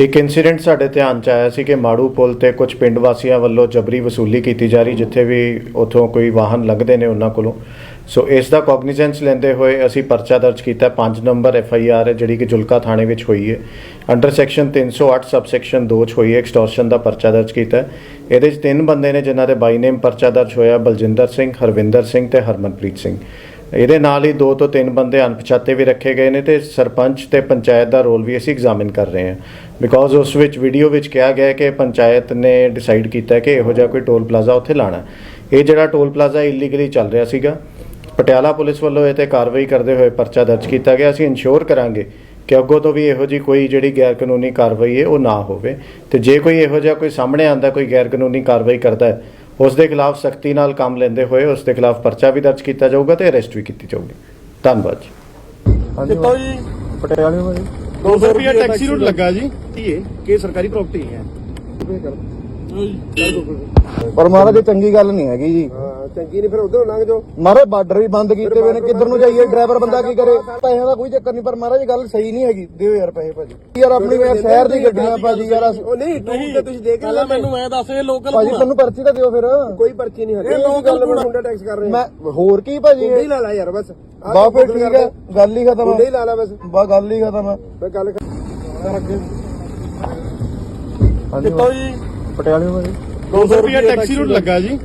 ਇੱਕ ਇਨਸੀਡੈਂਟ ਸਾਡੇ ਧਿਆਨ ਚ ਆਇਆ ਸੀ ਕਿ ਮਾੜੂ ਪੁਲ ਤੇ ਕੁਝ ਪਿੰਡ ਵਾਸੀਆਂ ਵੱਲੋਂ ਜਬਰੀ ਵਸੂਲੀ ਕੀਤੀ ਜਾ ਰਹੀ, ਜਿੱਥੇ ਵੀ ਉਥੋਂ ਕੋਈ ਵਾਹਨ ਲੱਗਦੇ ਨੇ ਉਹਨਾਂ ਕੋਲੋਂ। ਸੋ ਇਸ ਦਾ ਕੌਗਨੀਜ਼ੈਂਸ ਲੈਂਦੇ ਹੋਏ ਅਸੀਂ ਪਰਚਾ ਦਰਜ ਕੀਤਾ। 5 ਨੰਬਰ ਐਫ ਆਈ ਆਰ ਹੈ, ਜਿਹੜੀ ਕਿ ਜੁਲਕਾ ਥਾਣੇ ਵਿੱਚ ਹੋਈ ਹੈ। ਅੰਡਰ ਸੈਕਸ਼ਨ 308 ਸਬਸੈਕਸ਼ਨ 2 ਚ ਹੋਈ ਹੈ ਐਕਸਟੋਰਸ਼ਨ ਦਾ ਪਰਚਾ ਦਰਜ ਕੀਤਾ ਇਹਦੇ ਚ ਤਿੰਨ ਬੰਦੇ ਨੇ ਜਿਨ੍ਹਾਂ ਦੇ ਬਾਈ ਨੇਮ ਪਰਚਾ ਦਰਜ ਹੋਇਆ, ਬਲਜਿੰਦਰ ਸਿੰਘ, ਹਰਵਿੰਦਰ ਸਿੰਘ ਤੇ ਹਰਮਨਪ੍ਰੀਤ ਸਿੰਘ। ਇਹਦੇ ਨਾਲ ਹੀ ਦੋ ਤੋਂ ਤਿੰਨ ਬੰਦੇ ਅਣਪਛਾਤੇ ਵੀ ਰੱਖੇ ਗਏ ਨੇ ਤੇ ਸਰਪੰਚ ਤੇ ਪੰਚਾਇਤ ਦਾ ਰੋਲ ਵੀ ਅਸੀਂ ਐਗਜ਼ਾਮਿਨ ਕਰ ਰਹੇ ਹਾਂ। ਬਿਕੋਜ਼ ਉਸ ਵਿੱਚ ਵੀਡੀਓ ਵਿੱਚ ਕਿਹਾ ਗਿਆ ਹੈ ਕਿ ਪੰਚਾਇਤ ਨੇ ਡਿਸਾਈਡ ਕੀਤਾ ਕਿ ਇਹੋ ਜਿਹਾ ਕੋਈ ਟੋਲ ਪਲਾਜ਼ਾ ਉੱਥੇ ਲਾਣਾ ਇਹ ਜਿਹੜਾ ਟੋਲ ਪਲਾਜ਼ਾ ਇਲੀਗਲੀ ਚੱਲ ਰਿਹਾ ਸੀਗਾ, ਪਟਿਆਲਾ ਪੁਲਿਸ ਵੱਲੋਂ ਇਹ ਤੇ ਕਾਰਵਾਈ ਕਰਦੇ ਹੋਏ ਪਰਚਾ ਦਰਜ ਕੀਤਾ ਗਿਆ। ਅਸੀਂ ਇਨਸ਼ੋਰ ਕਰਾਂਗੇ ਕਿ ਅੱਗੋਂ ਤੋਂ ਵੀ ਇਹੋ ਜੀ ਕੋਈ ਜਿਹੜੀ ਗੈਰ ਕਾਨੂੰਨੀ ਕਾਰਵਾਈ ਹੈ, ਉਹ ਨਾ ਹੋਵੇ। ਤੇ ਜੇ ਕੋਈ ਇਹੋ ਜਿਹਾ ਕੋਈ ਸਾਹਮਣੇ ਆਂਦਾ ਕੋਈ ਗੈਰ ਕਾਨੂੰਨੀ ਕਾਰਵਾਈ ਕਰਦਾ ਹੈ ਉਸ ਦੇ ਖਿਲਾਫ ਸਖਤੀ ਨਾਲ ਕੰਮ ਲੈਂਦੇ ਹੋਏ ਉਸ ਦੇ ਖਿਲਾਫ ਪਰਚਾ ਵੀ ਦਰਜ ਕੀਤਾ ਜਾਊਗਾ ਤੇ ਅਰੈਸਟ ਵੀ ਕੀਤੀ ਜਾਊਗੀ। ਧੰਨਵਾਦ ਜੀ। ਪਟਿਆਲੇ ਜੀ 200 ਰੁਪਏ ਟੈਕਸੀ ਰੂਟ ਲੱਗਾ ਜੀ। ਧੀਏ ਕਿ ਸਰਕਾਰੀ ਪ੍ਰਾਪਰਟੀ ਹੈ? ਪਰ ਮਹਾਰਾਜ ਇਹ ਚੰਗੀ ਗੱਲ ਨਹੀਂ ਹੈਗੀ ਜੀ। ਚੰਗੀ ਨਹੀਂ ਫਿਰ ਉਧਰੋਂ ਲੰਘ ਜਾਓ। ਮਹਾਰਾਜ ਬਾਰਡਰ ਵੀ ਬੰਦ ਕੀਤੇ ਹੋਏ ਨੇ ਕਿੱਧਰ ਨੂੰ ਜਾਈਏ? ਡਰਾਈਵਰ ਬੰਦਾ ਕੀ ਕਰੇ? ਪੈਸਿਆਂ ਦਾ ਕੋਈ ਚੱਕਰ ਨਹੀਂ ਪਰ ਮਹਾਰਾਜ ਗੱਲ ਸਹੀ ਨਹੀਂ ਹੈਗੀ। ਦਿਓ ਯਾਰ ਪੈਸੇ ਭਾਜੀ। ਯਾਰ ਆਪਣੀ ਯਾਰ ਸ਼ਹਿਰ ਦੀ ਗੱਡੀਆਂ ਭਾਜੀ ਯਾਰ ਅਸੀਂ- ਉਹ ਨਹੀਂ ਟੂਰ ਤੇ ਤੁਸੀਂ ਦੇਖ ਪਹਿਲਾਂ ਮੈਨੂੰ ਐ ਦੱਸ ਇਹ ਲੋਕਲ ਭਾਜੀ ਤੁਹਾਨੂੰ ਪਰਚੀ ਤਾਂ ਦਿਓ ਫਿਰ। ਕੋਈ ਪਰਚੀ ਨਹੀਂ ਹੱਲੇ ਇਹ ਲੋਕ ਗੱਲ ਮੈਂ ਮੁੰਡਾ ਟੈਕਸ ਕਰ ਰਹੇ। ਮੈਂ ਹੋਰ ਕੀ ਭਾਜੀ? ਮੁੰਡੇ ਹੀ ਲਾ ਲਾ ਯਾਰ ਬਸ। ਆਹ ਬਾ ਫਿਰ Google ਠੀਕ ਹੈ? ਗੱਲ ਹੀ ਖਤਮ ਮੁੰਡੇ ਹੀ ਲਾ ਲਾ ਬਸ। ਬਾ ਗੱਲ ਹੀ ਖਤਮ ਹੈ ਮੈਂ ਗੱਲ ਕਰ ਕਿੱਥੋਂ ਜੀ? ਪਟਿਆਲੇ ਤੋਂ ਜੀ 200 ਰੁਪਏ ਟੈਕਸੀ ਰੂਟ ਲੱਗਾ ਜੀ।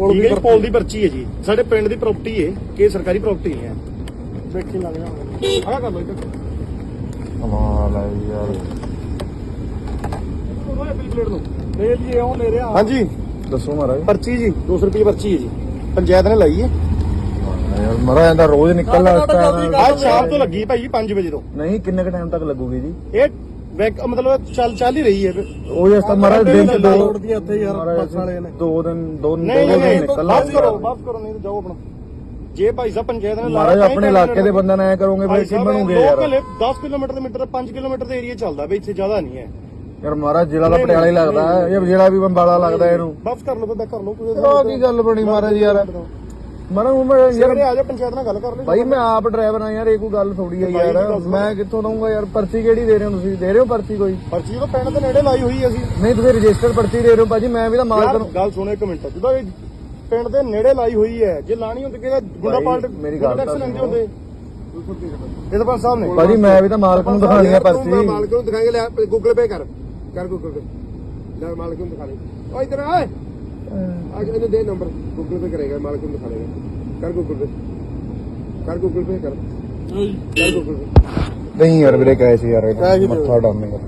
ਠੀਕ ਹੈ ਜੀ, ਪੋਲ ਦੀ ਪਰਚੀ ਹੈ ਜੀ। ਸਾਡੇ ਪਿੰਡ ਦੀ ਪ੍ਰਾਪਰਟੀ ਹੈ ਕਿ ਸਰਕਾਰੀ ਪ੍ਰਾਪਰਟੀ ਹੈ। ਦੇਖੀ ਲੱਗ ਜਾ ਆ ਕਰ ਲੋ ਇੱਧਰ ਕਮਾਲ ਹੈ ਯਾਰ। ਓਏ ਬਿਲ ਪਲੇਟ ਨੂੰ। ਲੈ ਜੀ ਉਹ ਲੈ ਰਿਹਾ ਹਾਂਜੀ। ਦੱਸੋ ਮਹਾਰਾਜ। ਪਰਚੀ ਜੀ। 200 ਰੁਪਏ ਪਰਚੀ ਹੈ ਜੀ। ਪੰਚਾਇਤ ਨੇ ਲਾਈ ਹੈ। ਯਾਰ ਮਹਾਰਾਜ ਇਹਦਾ ਰੋਜ਼ ਨਿਕਲਣਾ ਅੱਜ ਸ਼ਾਮ ਤੋਂ ਲੱਗੀ ਭਾਈ 5 ਵਜੇ ਤੋਂ। ਨਹੀਂ ਕਿੰਨੇ ਕ ਟਾਈਮ ਤੱਕ ਲੱਗੂਗੀ ਜੀ? ਇਹ ਵੈਕ ਮਤਲਬ ਚੱਲ ਚੱਲ ਹੀ ਰਹੀ ਹੈ ਉਹ ਜਿਸ ਤਾਂ ਮਹਾਰਾਜ ਦਿਨ ਚ ਦੋ ਦੀਆਂ ਇੱਥੇ ਯਾਰ ਬੱਸ ਵਾਲੇ ਨੇ। ਦੋ ਦਿਨ ਦੋ ਦੋ ਨਹੀਂ ਦਿਨ ਨਹੀਂ ਵਾਪਸ ਕਰੋ ਵਾਪਸ ਕਰੋ ਨਹੀਂ ਤਾਂ ਜਾਓ ਆਪਣਾ। ਜੇ ਭਾਈ ਸਾਹਿਬ ਪੰਚਾਇਤ ਨੇ ਮਹਾਰਾਜ ਤਾਂ ਹੀ ਆਪਣੇ ਇਲਾਕੇ ਦੇ ਬੰਦਿਆਂ ਨਾਲ ਐ ਕਰੋਗੇ ਫਿਰ ਕੀ ਬਣੂਗੇ ਯਾਰ। ਲੋਕਲ 10 ਕਿਲੋਮੀਟਰ ਦੇ ਮੀਟਰ 5 ਕਿਲੋਮੀਟਰ ਦੇ ਏਰੀਆ ਚੱਲਦਾ ਬਈ ਇੱਥੇ ਜ਼ਿਆਦਾ ਨਹੀਂ ਹੈ। ਯਾਰ ਮਹਾਰਾਜ ਜ਼ਿਲ੍ਹਾ ਦਾ ਪਟਿਆਲਾ ਹੀ ਲੱਗਦਾ ਹੈ। ਇਹ ਜ਼ਿਲ੍ਹਾ ਵੀ ਬੰਬਾਲਾ ਲੱਗਦਾ ਇਹਨੂੰ। ਵਾਪਸ ਕਰ ਲਓ ਬੰਦਾ ਕਰ ਲਓ ਕੋਈ ਆਹ ਕੀ ਗੱਲ ਬਣੀ ਮਹਾਰਾਜ ਯਾਰ? ਮਹਾਰਾਜ ਹੁਣ ਮੈਂ ਯਾਰ ਯਾਰ ਆ ਜਾ ਪੰਚਾਇਤ ਨਾਲ ਗੱਲ ਕਰ ਲਈ। ਭਾਈ ਮੈਂ ਆਪ ਡਰਾਈਵਰ ਆ ਯਾਰ ਇਹ ਕੋਈ ਗੱਲ ਥੋੜੀ ਆ ਯਾਰ। ਮੈਂ ਕਿੱਥੋਂ ਦਊਂਗਾ ਯਾਰ? ਪਰਚੀ ਕਿਹੜੀ ਦੇ ਰਹੇ ਹੋ ਤੁਸੀਂ? ਦੇ ਰਹੇ ਹੋ ਪਰਚੀ ਕੋਈ? ਪਰਚੀ ਤਾਂ ਪਿੰਡ ਦੇ ਨੇੜੇ ਲਾਈ ਹੋਈ ਅਸੀਂ। ਨਹੀਂ ਤੁਸੀਂ ਰਜਿਸਟਰ ਪਰਚੀ ਦੇ ਰਹੇ ਹੋ ਭਾਜੀ ਮੈਂ ਵੀ ਤਾਂ ਮਾਲਕ ਨੂੰ ਗੱਲ ਸੁਣੋ ਇੱਕ ਮਿੰਟ। ਜਦੋਂ ਇਹ ਪਿੰਡ ਦੇ ਨੇੜੇ ਲਾਈ ਹੋਈ ਹੈ ਜੇ ਲਾਣੀ ਹੁੰਦੀ ਕਿਹਦਾ ਗੁੰਡਾ ਪਾਲਟ ਮੇਰੀ ਗੱਲ ਤਾਂ ਲੈਂਦੇ ਹੁੰਦੇ? ਇਹ ਤਾਂ ਪੰਜ ਸਾਹਿਬ ਨੇ। ਭਾਜੀ ਮੈਂ ਵੀ ਤਾਂ ਮਾਲਕ ਨੂੰ ਦਿਖਾਣੀ ਆ ਪਰਚੀ। ਮਾਲਕ ਨੂੰ ਦਿਖਾਏਂਗੇ ਲੈ ਗੂਗਲ ਪੇ ਕਰ। ਕਰ ਗੂਗਲ ਪੇ। ਲੈ ਮਾਲਕ ਨੂੰ ਦਿਖਾ ਦੇ। ਓ ਇਧਰ ਆ ਆ ਕੇ ਇਹਨੂੰ ਦੇ ਨੰਬਰ ਗੂਗਲ ਪੇ ਕਰੇਗਾ ਮਾਲਕ ਨੂੰ ਦਿਖਾ ਦੇਗਾ। ਕਰ ਗੂਗਲ ਪੇ ਕਰ ਗੂਗਲ ਪੇ ਕਰ। ਕਰ ਗੂਗਲ ਪੇ ਨਹੀਂ ਯਾਰ ਵੀਰੇ ਕਹੇ ਸੀ ਯਾਰ ਮੱਥਾ ਡਾਮੇਗਾ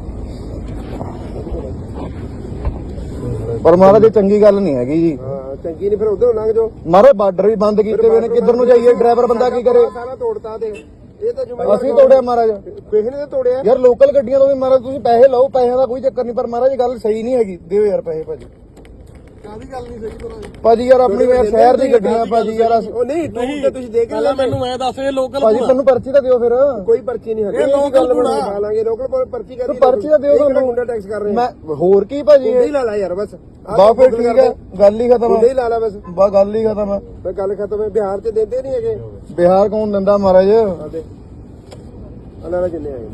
ਪਰ ਮਹਾਰਾਜ ਇਹ ਚੰਗੀ ਗੱਲ ਨਹੀਂ ਹੈਗੀ ਜੀ। ਹਾਂ ਚੰਗੀ ਨਹੀਂ ਫਿਰ ਉਧਰੋਂ ਲੰਘ ਜਾਓ। ਮਹਾਰਾਜ ਬਾਰਡਰ ਵੀ ਬੰਦ ਕੀਤੇ ਹੋਏ ਨੇ ਕਿੱਧਰ ਨੂੰ ਜਾਈਏ? ਡਰਾਈਵਰ ਬੰਦਾ ਕੀ ਕਰੇ? ਸਾਰਾ ਤੋੜਤਾ ਦੇ ਇਹ ਤਾਂ ਜ਼ਿੰਮੇਵਾਰ ਅਸੀਂ ਤੋੜਿਆ ਮਹਾਰਾਜ। ਕਿਸੇ ਨੇ ਤੋੜਿਆ। ਯਾਰ ਲੋਕਲ ਗੱਡੀਆਂ ਤੋਂ ਵੀ ਮਹਾਰਾਜ ਤੁਸੀਂ ਪੈਸੇ ਲਓ ਪੈਸਿਆਂ ਦਾ ਕੋਈ ਚੱਕਰ ਨਹੀਂ ਪਰ ਮਹਾਰਾਜ ਇਹ ਗੱਲ ਸਹੀ ਨਹੀਂ ਹੈਗੀ। ਦਿਓ ਯਾਰ ਪੈਸੇ ਭਾਜੀ। ਕਾਦੀ ਗੱਲ ਨਹੀਂ ਸਹੀ ਕਰਾਂਗੇ ਭਾਜੀ ਯਾਰ ਆਪਣੀ ਯਾਰ ਸ਼ਹਿਰ ਦੀ ਗੱਡੀਆਂ ਭਾਜੀ ਯਾਰ ਅਸੀਂ- ਉਹ ਨਹੀਂ ਟੂਰ ਤੇ ਤੁਸੀਂ ਦੇਖ ਪਹਿਲਾਂ ਮੈਨੂੰ ਐ ਦੱਸ ਇਹ ਲੋਕਲ ਭਾਜੀ ਤੁਹਾਨੂੰ ਪਰਚੀ ਤਾਂ ਦਿਓ ਫਿਰ। ਕੋਈ ਪਰਚੀ ਨਹੀਂ ਗੁਣਾ। ਖਾ ਲਾਂਗੇ ਲੋਕਲ ਪਰ- ਪਰਚੀ ਕਰਦੀ ਪਰਚੀ ਤਾਂ ਦਿਓ ਤੁਹਾਨੂੰ। ਮੁੰਡਾ ਟੈਕਸ ਕਰ ਰਹੇ। ਮੈਂ ਹੋਰ ਕੀ ਭਾਜੀ? ਮੁੰਡੇ ਹੀ ਲਾ ਲਾ ਯਾਰ ਬਸ। ਬਾ ਫਿਰ ਠੀਕ ਹੈ ਗੱਲ ਹੀ ਖਤਮ ਹੀ ਹੈ ਲਾ ਲਾ ਬਸ। ਬਾ ਗੱਲ ਹੀ ਖਤਮ ਹੈ ਮੈਂ ਗੱਲ ਖਤਮ ਹੈ ਬਿਹਾਰ ਚ ਦਿੰਦੇ ਨਹੀਂ ਹੈਗੇ। ਬਿਹਾਰ ਕੌਣ ਦਿੰਦਾ ਮਹਾਰਾਜ? ਅਲਾਰਾ ਕਿੰਨੇ ਆਏ।